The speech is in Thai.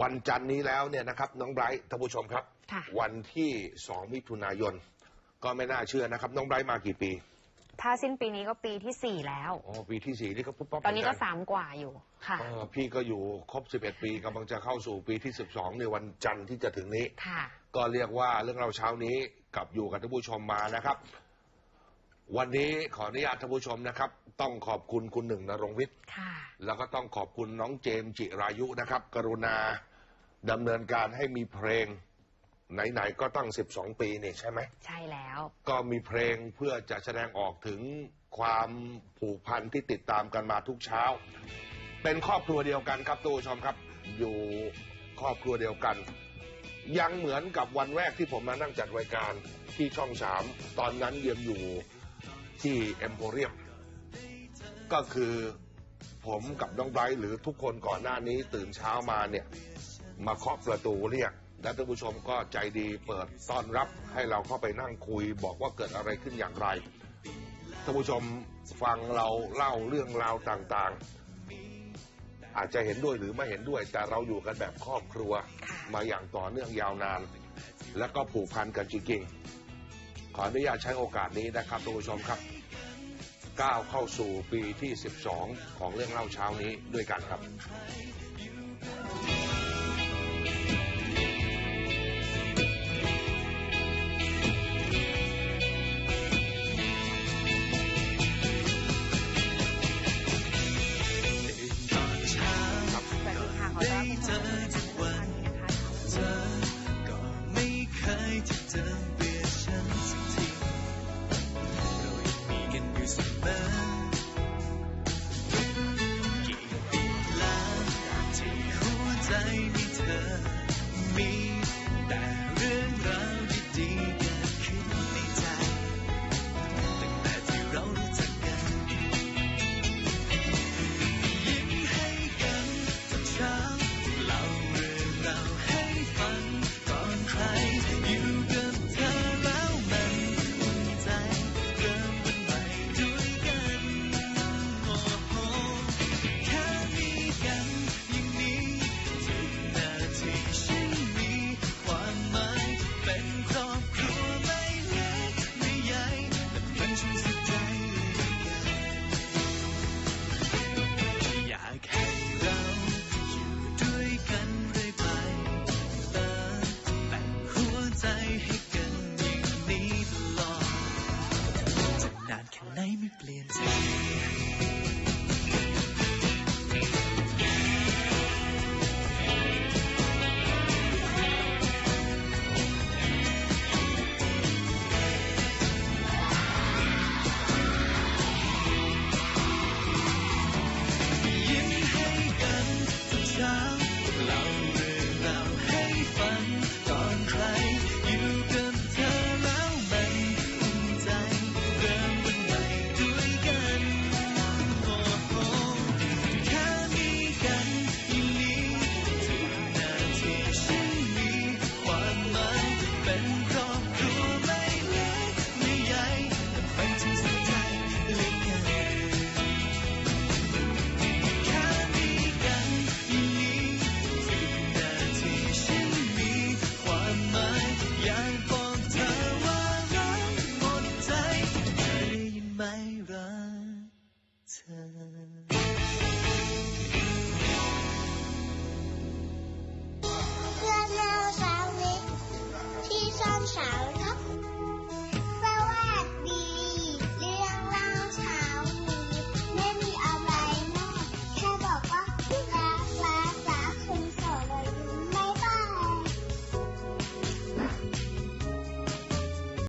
วันจันทร์นี้แล้วเนี่ยนะครับน้องไบรท์ท่านผู้ชมครับ ค่ะ วันที่ 2 มิถุนายน ก็ไม่น่าเชื่อนะครับ น้องไบรท์มากี่ปีถ้าสิ้นปีนี้ก็ปีที่สี่แล้ว อ๋อปีที่สี่นี่ก็ปุ๊บปั๊บตอนนี้ก็เหมืสามกว่าอยู่ค่ะ เออพี่ก็อยู่ครบ 11 ปีกำลังจะเข้าสู่ปีที่ 12 ในวันจันทร์ที่จะถึงนี้ ค่ะ ก็เรียกว่าเรื่องเราวเช้านี้กลับอยู่กับท่านผู้ชมมานะครับ วันนี้ขออนุญาตท่านผู้ชมนะครับ ต้องขอบคุณคุณหนึ่งนรงค์วิทย์ค่ะแล้วก็ต้องขอบคุณน้องเจมส์จิรายุนะครับ กรุณาดำเนินการให้มีเพลง ไหน ๆ ก็ตั้ง 12 ปีนี่ใช่ไหม ใช่แล้ว ก็มีเพลงเพื่อจะแสดงออกถึงความผูกพันที่ติดตามกันมาทุกเช้า เป็นครอบครัวเดียวกันครับทุกผู้ชมครับ อยู่ครอบครัวเดียวกัน ยังเหมือนกับวันแรกที่ผมมานั่งจัดรายการที่ช่องสามตอนนั้นยังอยู่ ที่เอ็มโพเรียม ก็คือผมกับน้องไบรท์หรือทุกคนก่อนหน้านี้ตื่นเช้ามาเนี่ย มาเคาะประตูเรียก และท่านผู้ชมก็ใจดีเปิดต้อนรับให้เราเข้าไปนั่งคุย บอกว่าเกิดอะไรขึ้นอย่างไรท่านผู้ชมฟังเราเล่าเรื่องราวต่างๆ อาจจะเห็นด้วยหรือไม่เห็นด้วย แต่เราอยู่กันแบบครอบครัวมาอย่างต่อเนื่องยาวนาน และก็ผูกพันกันจริงๆ ขออนุญาตใช้โอกาสนี้นะครับทุกผู้ชมครับก้าวเข้าสู่ปีที่ 12 ของเรื่องเล่าเช้านี้ด้วยกันครับ แนาน Sợ